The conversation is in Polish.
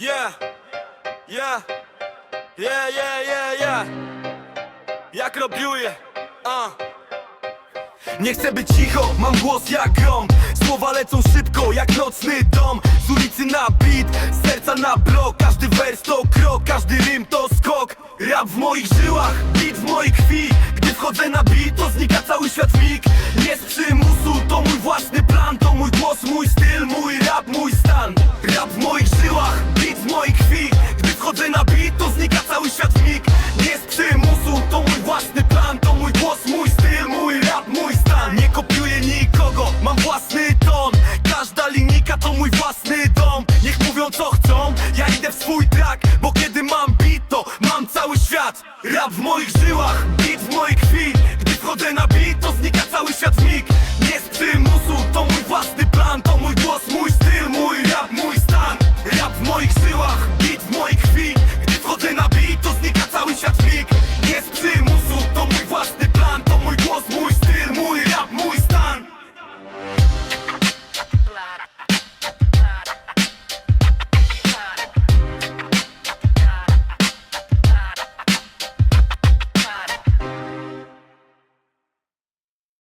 Yeah, yeah, yeah, yeah, yeah, yeah. Jak robiuje, uh. Nie chcę być cicho, mam głos jak grom Słowa lecą szybko jak nocny dom. Z ulicy na beat, z serca na blok. Każdy wers to krok, każdy rym to skok. Rap w moich żyłach, beat w mojej krwi. Gdy wchodzę na beat, co chcą Ja idę w swój track, bo kiedy mam beat to mam cały świat. Rap w moich żyłach, beat w mojej krwi.